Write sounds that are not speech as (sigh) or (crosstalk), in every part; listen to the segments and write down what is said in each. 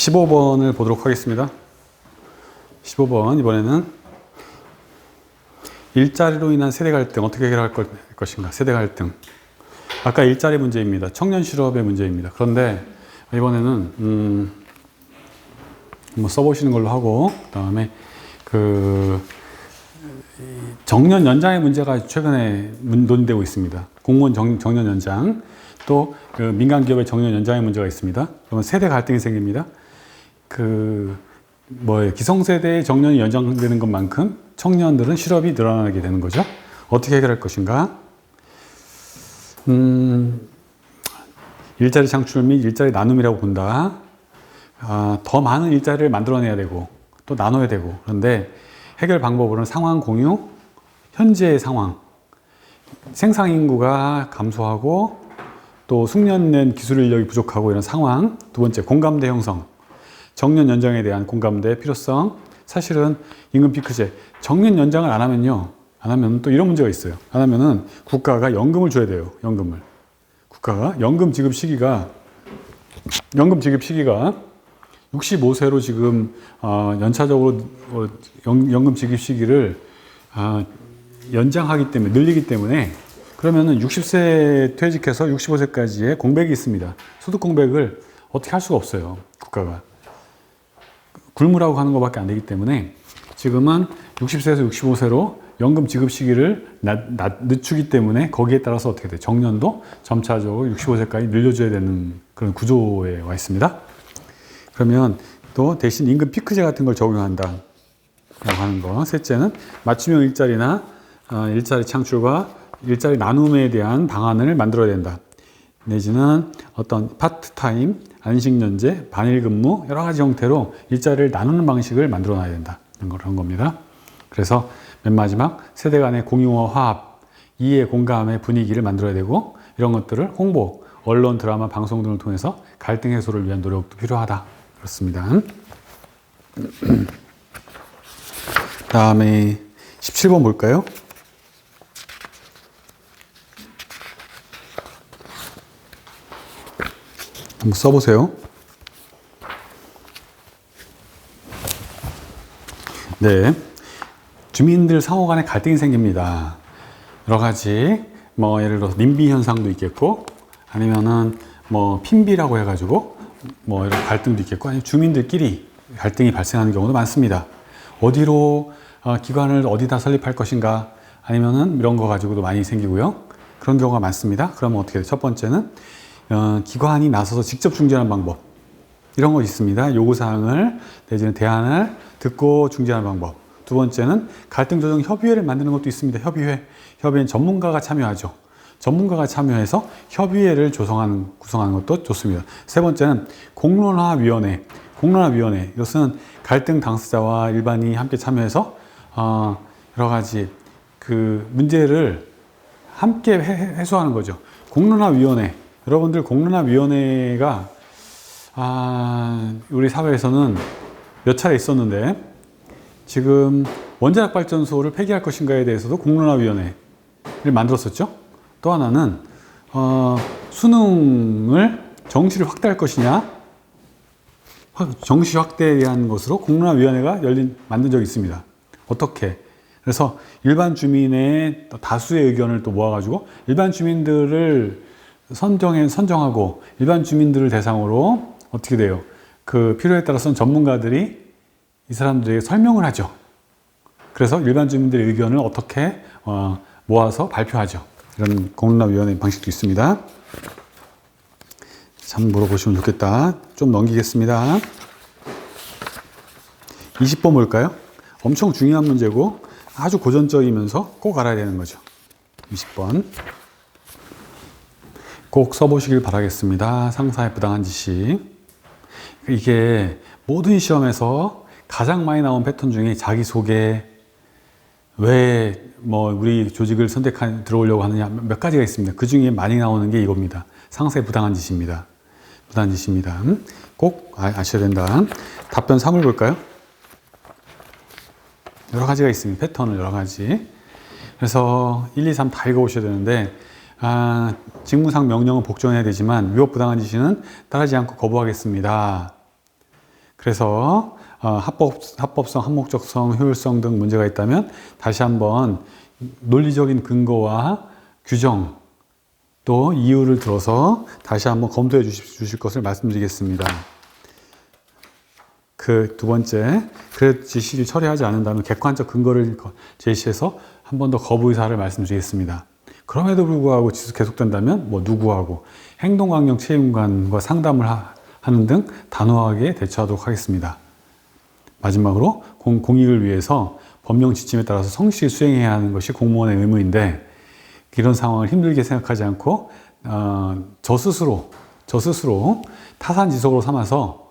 15번을 보도록 하겠습니다. 15번 이번에는 일자리로 인한 세대 갈등 어떻게 해결할 것- 것인가 세대 갈등 아까 일자리 문제입니다. 청년 실업의 문제입니다. 그런데 이번에는 음, 뭐 써보시는 걸로 하고 그 다음에 그 정년 연장의 문제가 최근에 문- 논의되고 있습니다. 공무원 정, 정년 연장 또 그 민간 기업의 정년 연장의 문제가 있습니다. 그러면 세대 갈등이 생깁니다. 그 뭐예요? 기성세대의 정년이 연장되는 것만큼 청년들은 실업이 늘어나게 되는 거죠. 어떻게 해결할 것인가? 음, 일자리 창출 및 일자리 나눔이라고 본다. 아, 더 많은 일자리를 만들어내야 되고 또 나눠야 되고 그런데 해결 방법으로는 상황 공유, 현재의 상황, 생산 인구가 감소하고 또 숙련된 기술 인력이 부족하고 이런 상황. 두 번째 공감대 형성, 정년 연장에 대한 공감대 필요성. 사실은 임금 피크제 정년 연장을 안 하면요, 안 하면 또 이런 문제가 있어요. 안 하면은 국가가 연금을 줘야 돼요. 연금을 국가가 연금 지급 시기가 연금 지급 시기가 65세로 지금 어, 연차적으로 어, 연, 연금 지급 시기를 아, 연장하기 때문에 늘리기 때문에 그러면은 60세 퇴직해서 65세까지의 공백이 있습니다. 소득 공백을 어떻게 할 수가 없어요. 국가가 굶으라고 하는 것밖에 안 되기 때문에 지금은 60세에서 65세로 연금 지급 시기를 늦추기 때문에 거기에 따라서 어떻게 돼? 정년도 점차적으로 65세까지 늘려줘야 되는 그런 구조에 와 있습니다. 그러면 또 대신 임금 피크제 같은 걸 적용한다. 라고 하는 거. 셋째는 맞춤형 일자리나 어, 일자리 창출과 일자리 나눔에 대한 방안을 만들어야 된다. 내지는 어떤 파트타임, 안식연재, 반일근무 여러 가지 형태로 일자리를 나누는 방식을 만들어 놔야 된다. 그런 겁니다. 그래서 맨 마지막 세대 간의 공유와 화합, 이해, 공감의 분위기를 만들어야 되고 이런 것들을 홍보, 언론, 드라마, 방송 등을 통해서 갈등 해소를 위한 노력도 필요하다. 그렇습니다. (clears throat) 다음에 17번 볼까요? 한번 써보세요. 네. 주민들 상호 간에 갈등이 생깁니다. 여러 가지, 뭐, 예를 들어서 님비 현상도 있겠고, 아니면은 뭐, 핀비라고 해가지고, 뭐, 이런 갈등도 있겠고, 아니면 주민들끼리 갈등이 발생하는 경우도 많습니다. 어디로, 어, 기관을 어디다 설립할 것인가, 아니면은 이런 거 가지고도 많이 생기고요. 그런 경우가 많습니다. 그러면 어떻게 돼요? 첫 번째는, 어, 기관이 나서서 직접 중재하는 방법. 이런 거 있습니다. 요구사항을 내지는 대안을 듣고 중재하는 방법. 두 번째는 갈등 조정 협의회를 만드는 것도 있습니다. 협의회. 협의회는 전문가가 참여하죠. 전문가가 참여해서 협의회를 조성하는, 구성하는 것도 좋습니다. 세 번째는 공론화위원회. 공론화위원회. 이것은 갈등 당사자와 일반이 함께 참여해서, 어, 여러 가지 그 문제를 함께 해- 해소하는 거죠. 공론화위원회. 여러분들 공론화위원회가 아, 우리 사회에서는 몇 차례 있었는데 지금 원자력 발전소를 폐기할 것인가에 대해서도 공론화위원회를 만들었었죠. 또 하나는 어, 수능을 정시를 확대할 것이냐, 확- 정시 확대에 대한 것으로 공론화위원회가 열린 만든 적이 있습니다. 어떻게? 그래서 일반 주민의 다수의 의견을 또 모아가지고 일반 주민들을 선정해 선정하고 일반 주민들을 대상으로 어떻게 돼요? 그 필요에 따라서는 전문가들이 이 사람들에게 설명을 하죠. 그래서 일반 주민들의 의견을 어떻게 어, 모아서 발표하죠. 이런 공론화위원회 방식도 있습니다. 참 물어보시면 좋겠다. 좀 넘기겠습니다. 20번 뭘까요? 엄청 중요한 문제고 아주 고전적이면서 꼭 알아야 되는 거죠. 20번. 꼭 써보시길 바라겠습니다. 상사의 부당한 지시. 이게 모든 시험에서 가장 많이 나온 패턴 중에 자기소개, 왜 뭐 우리 조직을 선택한 들어오려고 하느냐 몇 가지가 있습니다. 그 중에 많이 나오는 게 이겁니다. 상사의 부당한 지시입니다. 부당한 지시입니다. 음? 꼭 아- 아셔야 된다. 답변 3을 볼까요? 여러 가지가 있습니다. 패턴을 여러 가지. 그래서 1, 2, 3 다 읽어보셔야 되는데, 아, 직무상 명령은 복종해야 되지만, 위법 부당한 지시는 따르지 않고 거부하겠습니다. 그래서 어, 합법, 합법성, 합목적성, 효율성 등 문제가 있다면 다시 한번 논리적인 근거와 규정 또 이유를 들어서 다시 한번 검토해 주실, 주실 것을 말씀드리겠습니다. 그 두 번째, 그래 지시를 처리하지 않는다면 객관적 근거를 거- 제시해서 한 번 더 거부 의사를 말씀드리겠습니다. 그럼에도 불구하고 지속 계속된다면 뭐 누구하고 행동강령 책임관과 상담을 하, 하는 등 단호하게 대처하도록 하겠습니다. 마지막으로 공, 공익을 위해서 법령 지침에 따라서 성실히 수행해야 하는 것이 공무원의 의무인데 이런 상황을 힘들게 생각하지 않고 어, 저 스스로 저 스스로 타산지석으로 삼아서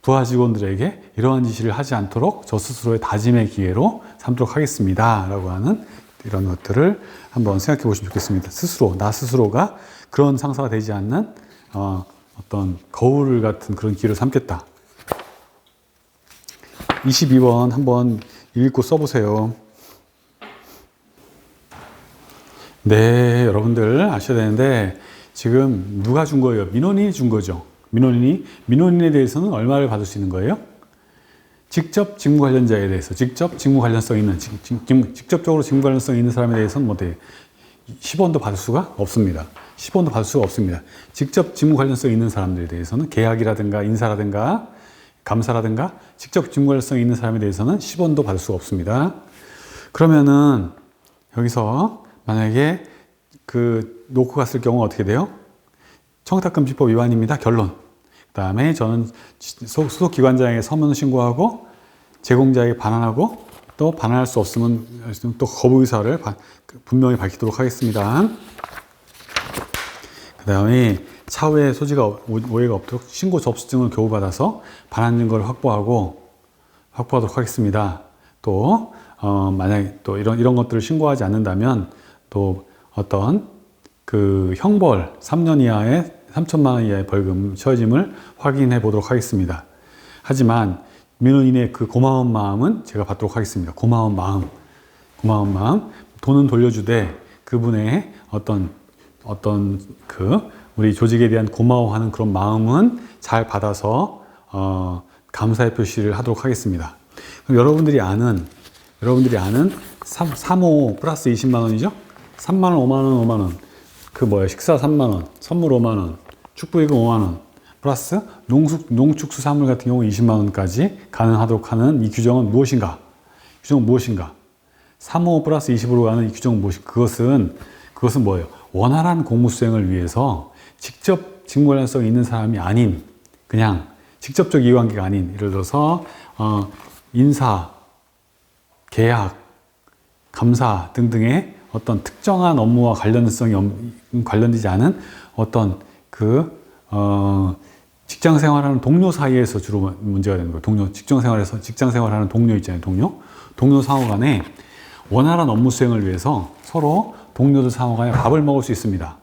부하 직원들에게 이러한 지시를 하지 않도록 저 스스로의 다짐의 기회로 삼도록 하겠습니다. 라고 하는 이런 것들을 한번 생각해 보시면 좋겠습니다. 스스로, 나 스스로가 그런 상사가 되지 않는 어, 어떤 거울 같은 그런 기회를 삼겠다. 22번 한번 읽고 써보세요. 네, 여러분들 아셔야 되는데 지금 누가 준 거예요? 민원인이 준 거죠. 민원인이 민원인에 대해서는 얼마를 받을 수 있는 거예요? 직접 직무 관련자에 대해서 직접 직무 관련성 있는 직, 직, 직- 직접적으로 직무 관련성 있는 사람에 대해서는 뭐 돼? 10원도 받을 수가 없습니다. 10원도 받을 수가 없습니다. 직접 직무 관련성 있는 사람들에 대해서는 계약이라든가 인사라든가 감사라든가 직접 직무 관련성 있는 사람에 대해서는 10원도 받을 수가 없습니다. 그러면은 여기서 만약에 그 놓고 갔을 경우 어떻게 돼요? 청탁금지법 위반입니다. 결론. 그 다음에 저는 소- 소속기관장에게 서면 신고하고 제공자에게 반환하고 또 반환할 수 없으면 또 거부 의사를 바- 분명히 밝히도록 하겠습니다. 그 다음에 차후에 소지가 오- 오해가 없도록 신고 접수증을 교부받아서 반환 증거를 확보하고 확보하도록 하겠습니다. 또 어, 만약에 또 이런 이런 것들을 신고하지 않는다면 또 어떤 그 형벌 3년 이하의 3천만 원 이하의 벌금 처짐을 확인해 보도록 하겠습니다. 하지만 민원인의 그 고마운 마음은 제가 받도록 하겠습니다. 고마운 마음, 고마운 마음, 돈은 돌려주되 그분의 어떤 어떤 그 우리 조직에 대한 고마워하는 그런 마음은 잘 받아서 어, 감사의 표시를 하도록 하겠습니다. 그럼 여러분들이 아는 여러분들이 아는 3, 3호 플러스 20만 원이죠? 3만 원, 5만 원, 5만 원. 그 뭐야 식사 3만 원, 선물 5만 원, 축구이금 5만 원. 플러스 농축, 농축수산물 같은 경우 20만 원까지 가능하도록 하는 이 규정은 무엇인가? 규정은 무엇인가? 3호 플러스 20으로 가는 이 규정은 무엇이 그것은 그것은 뭐예요? 원활한 공무 수행을 위해서 직접 직무 관련성이 있는 사람이 아닌 그냥 직접적 이해관계가 아닌 예를 들어서 어, 인사, 계약, 감사 등등의 어떤 특정한 업무와 관련성이 없- 관련되지 않은 어떤 그 어, 직장 생활하는 동료 사이에서 주로 문제가 되는 거예요. 동료 직장 생활에서 직장 생활하는 동료 있잖아요. 동료 동료 상호 간에 원활한 업무 수행을 위해서 서로 동료들 상호 간에 밥을 먹을 수 있습니다.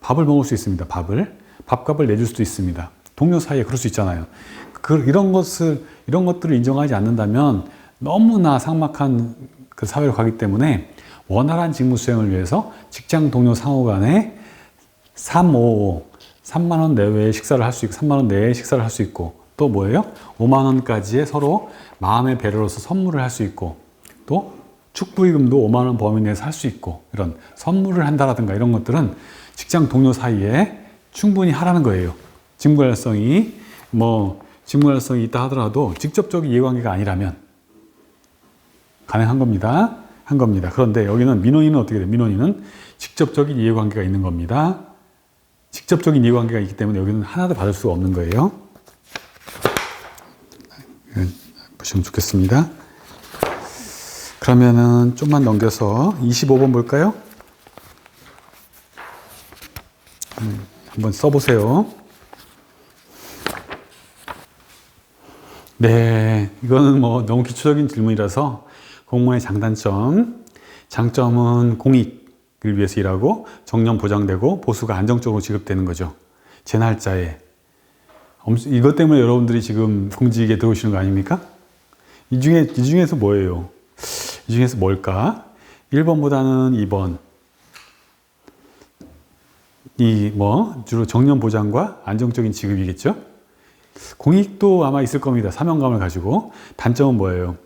밥을 먹을 수 있습니다. 밥을 밥값을 내줄 수도 있습니다. 동료 사이에 그럴 수 있잖아요. 그 이런 것을 이런 것들을 인정하지 않는다면 너무나 삭막한 그 사회로 가기 때문에 원활한 직무 수행을 위해서 직장 동료 상호 간에 3, 5, 3만 원 내외의 식사를 할 수 있고 3만 원 내외의 식사를 할 수 있고 또 뭐예요? 5만 원까지의 서로 마음의 배려로서 선물을 할 수 있고 또 축부이금도 5만 원 범위 내에서 할 수 있고 이런 선물을 한다라든가 이런 것들은 직장 동료 사이에 충분히 하라는 거예요. 직무관련성이 뭐 직무관련성이 있다 하더라도 직접적인 이해관계가 아니라면 가능한 겁니다. 한 겁니다. 그런데 여기는 민원인은 어떻게 돼요? 민원인은 직접적인 이해관계가 있는 겁니다. 직접적인 이해관계가 있기 때문에 여기는 하나도 받을 수가 없는 거예요. 예, 보시면 좋겠습니다. 그러면은 좀만 넘겨서 25번 볼까요? 음, 한번 써보세요. 네, 이거는 뭐 너무 기초적인 질문이라서 공무원의 장단점, 장점은 공익을 위해서 일하고 정년 보장되고 보수가 안정적으로 지급되는 거죠. 제 날짜에. 엄- 이것 때문에 여러분들이 지금 공직에 들어오시는 거 아닙니까? 이 중에, 이 중에서 뭐예요? 이 중에서 뭘까? 1번보다는 2번. 이 뭐 주로 정년 보장과 안정적인 지급이겠죠? 공익도 아마 있을 겁니다. 사명감을 가지고. 단점은 뭐예요?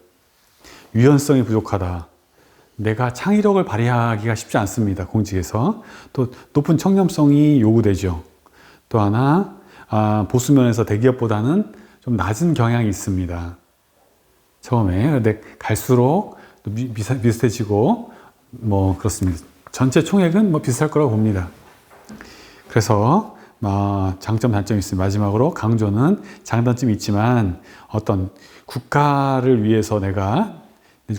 유연성이 부족하다. 내가 창의력을 발휘하기가 쉽지 않습니다. 공직에서. 또 높은 청렴성이 요구되죠. 또 하나, 아, 보수면에서 대기업보다는 좀 낮은 경향이 있습니다. 처음에. 근데 갈수록 또 미- 비슷- 비슷해지고, 뭐, 그렇습니다. 전체 총액은 뭐 비슷할 거라고 봅니다. 그래서 아, 장점 단점이 있습니다. 마지막으로 강조는 장단점이 있지만 어떤 국가를 위해서 내가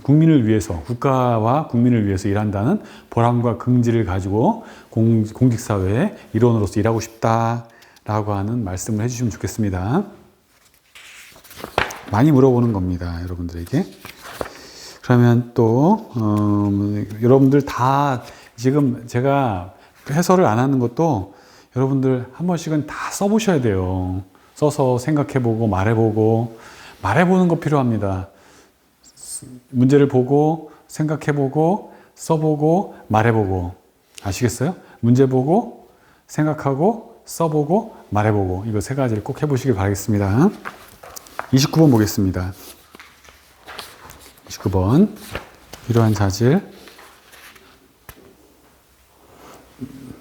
국민을 위해서 국가와 국민을 위해서 일한다는 보람과 긍지를 가지고 공, 공직사회의 일원으로서 일하고 싶다라고 하는 말씀을 해주시면 좋겠습니다. 많이 물어보는 겁니다, 여러분들에게. 그러면 또 어, 여러분들 다 지금 제가 해설을 안 하는 것도 여러분들 한 번씩은 다 써보셔야 돼요. 써서 생각해보고 말해보고 말해보는 거 필요합니다. 문제를 보고 생각해보고 써보고 말해보고 아시겠어요? 문제 보고 생각하고 써보고 말해보고 이거 세 가지를 꼭 해보시길 바라겠습니다. 29번 보겠습니다. 29번 필요한 자질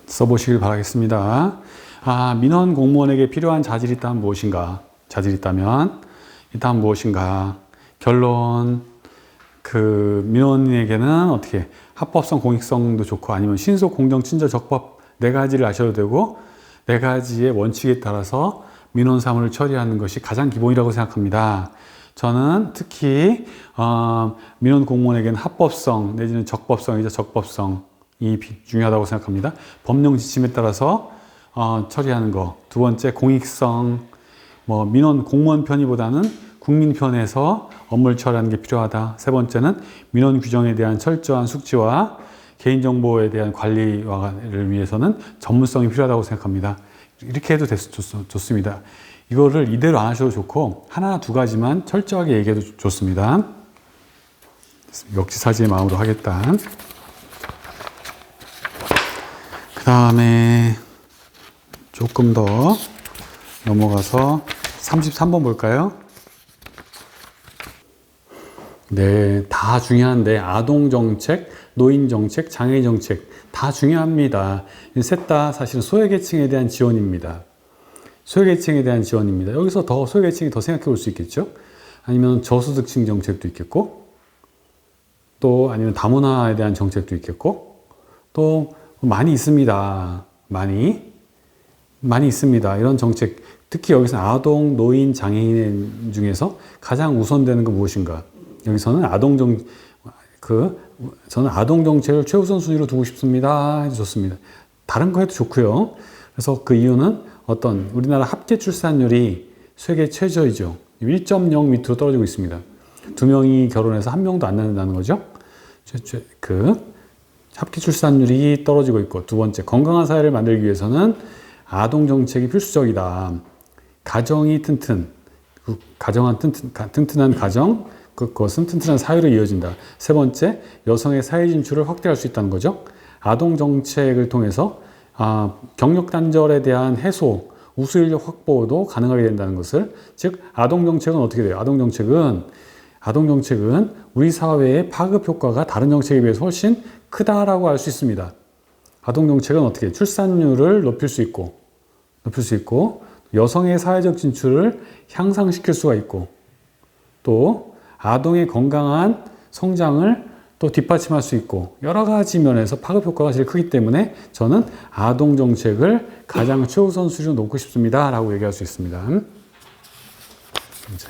써보시길 바라겠습니다. 아, 민원 공무원에게 필요한 자질이 있다면 무엇인가? 자질이 있다면 있다면 무엇인가? 결론 그 민원인에게는 어떻게 합법성 공익성도 좋고 아니면 신속 공정 친절 적법 네 가지를 아셔도 되고 네 가지의 원칙에 따라서 민원 사무를 처리하는 것이 가장 기본이라고 생각합니다. 저는 특히 어, 민원 공무원에게는 합법성 내지는 적법성이자 적법성이 비- 중요하다고 생각합니다. 법령 지침에 따라서 어, 처리하는 거. 두 번째 공익성 뭐 민원 공무원 편의보다는 국민 편에서 업무를 처리하는 게 필요하다. 세 번째는 민원 규정에 대한 철저한 숙지와 개인정보에 대한 관리를 위해서는 전문성이 필요하다고 생각합니다. 이렇게 해도 됐, 좋, 좋습니다. 이거를 이대로 안 하셔도 좋고 하나 두 가지만 철저하게 얘기해도 좋- 좋습니다. 역시 사지의 마음으로 하겠다. 그 다음에 조금 더 넘어가서 33번 볼까요? 네, 다 중요한데 아동 정책, 노인 정책, 장애 정책 다 중요합니다. 셋 다 사실은 소외계층에 대한 지원입니다. 소외계층에 대한 지원입니다. 여기서 더 소외계층이 더 생각해 볼 수 있겠죠? 아니면 저소득층 정책도 있겠고, 또 아니면 다문화에 대한 정책도 있겠고, 또 많이 있습니다. 많이 많이 있습니다. 이런 정책 특히 여기서 아동, 노인, 장애인 중에서 가장 우선되는 건 무엇인가? 여기서는 아동 정, 그, 저는 아동 정책을 최우선 순위로 두고 싶습니다. 해도 좋습니다. 다른 거 해도 좋고요. 그래서 그 이유는 어떤 우리나라 합계 출산율이 세계 최저이죠. 1.0 밑으로 떨어지고 있습니다. 두 명이 결혼해서 한 명도 안 낳는다는 거죠. 그 합계 출산율이 떨어지고 있고 두 번째 건강한 사회를 만들기 위해서는 아동 정책이 필수적이다. 가정이 튼튼, 그 가정한 튼튼, 가- 튼튼한 가정, 그- 그것은 튼튼한 사회로 이어진다. 세 번째, 여성의 사회 진출을 확대할 수 있다는 거죠. 아동 정책을 통해서 아, 경력 단절에 대한 해소, 우수 인력 확보도 가능하게 된다는 것을 즉 아동 정책은 어떻게 돼요? 아동 정책은 아동 정책은 우리 사회의 파급 효과가 다른 정책에 비해서 훨씬 크다라고 알 수 있습니다. 아동 정책은 어떻게 출산율을 높일 수 있고 높일 수 있고 여성의 사회적 진출을 향상시킬 수가 있고 또 아동의 건강한 성장을 또 뒷받침할 수 있고 여러 가지 면에서 파급 효과가 제일 크기 때문에 저는 아동 정책을 가장 최우선 수준으로 놓고 싶습니다 라고 얘기할 수 있습니다. 이제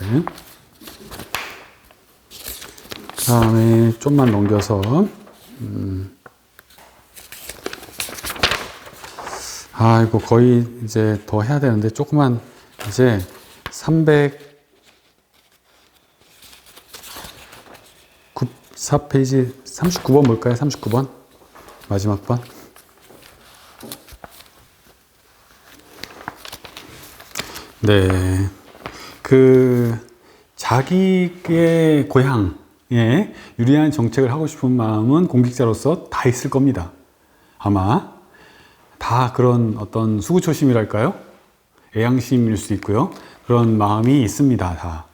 다음에 좀만 넘겨서 아이고 거의 이제 더 해야 되는데 조금만 이제 394페이지 39번 볼까요? 39번 마지막 번. 네. 그 자기의 고향에 유리한 정책을 하고 싶은 마음은 공직자로서 다 있을 겁니다. 아마 다 그런 어떤 수구초심이랄까요? 애양심일 수 있고요. 그런 마음이 있습니다. 다.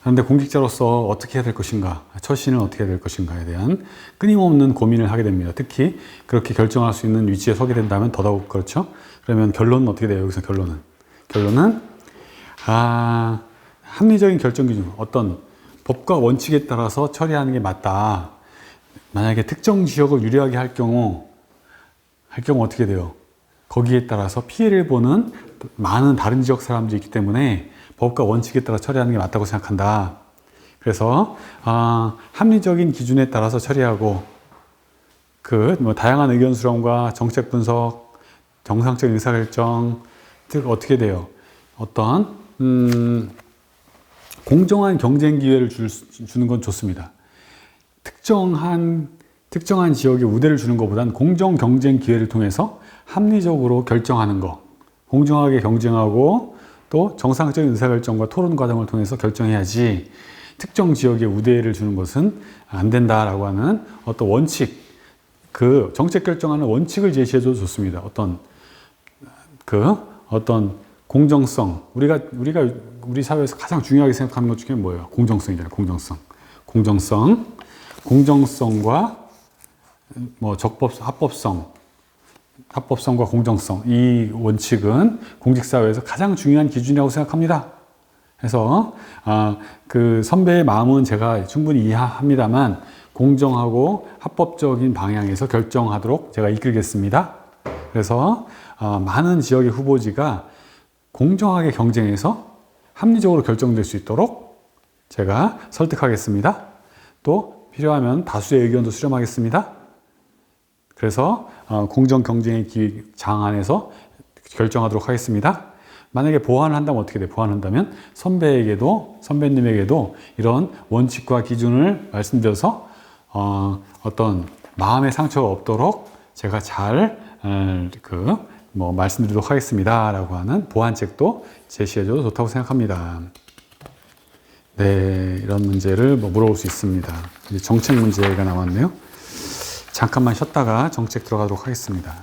그런데 공직자로서 어떻게 해야 될 것인가, 처신을 어떻게 해야 될 것인가에 대한 끊임없는 고민을 하게 됩니다. 특히 그렇게 결정할 수 있는 위치에 서게 된다면 더더욱 그렇죠. 그러면 결론은 어떻게 돼요? 여기서 결론은 결론은 아 합리적인 결정 기준 어떤 법과 원칙에 따라서 처리하는 게 맞다. 만약에 특정 지역을 유리하게 할 경우 할 경우 어떻게 돼요? 거기에 따라서 피해를 보는 많은 다른 지역 사람들이 있기 때문에 법과 원칙에 따라 처리하는 게 맞다고 생각한다. 그래서 아, 합리적인 기준에 따라서 처리하고 그 뭐 다양한 의견 수렴과 정책 분석, 정상적인 의사결정 즉 어떻게 돼요? 어떤 음, 공정한 경쟁 기회를 줄, 수- 주는 건 좋습니다. 특정한 특정한 지역에 우대를 주는 것보단 공정 경쟁 기회를 통해서 합리적으로 결정하는 것, 공정하게 경쟁하고 또 정상적인 의사결정과 토론 과정을 통해서 결정해야지 특정 지역에 우대를 주는 것은 안 된다라고 하는 어떤 원칙, 그 정책 결정하는 원칙을 제시해줘도 좋습니다. 어떤 그 어떤 공정성 우리가 우리가 우리 사회에서 가장 중요하게 생각하는 것 중에 뭐예요? 공정성이잖아요. 공정성, 공정성, 공정성과 뭐 적법 합법성, 합법성과 공정성 이 원칙은 공직 사회에서 가장 중요한 기준이라고 생각합니다. 그래서 아, 그 선배의 마음은 제가 충분히 이해합니다만 공정하고 합법적인 방향에서 결정하도록 제가 이끌겠습니다. 그래서 아, 많은 지역의 후보지가 공정하게 경쟁해서 합리적으로 결정될 수 있도록 제가 설득하겠습니다. 또 필요하면 다수의 의견도 수렴하겠습니다. 그래서 어, 공정 경쟁의 기- 장 안에서 결정하도록 하겠습니다. 만약에 보완을 한다면 어떻게 돼? 보완한다면 선배에게도 선배님에게도 이런 원칙과 기준을 말씀드려서 어, 어떤 마음의 상처가 없도록 제가 잘그 뭐 말씀드리도록 하겠습니다라고 하는 보완책도 제시해줘도 좋다고 생각합니다. 네, 이런 문제를 뭐 물어볼 수 있습니다. 정책 문제가 남았네요. 잠깐만 쉬었다가 정책 들어가도록 하겠습니다.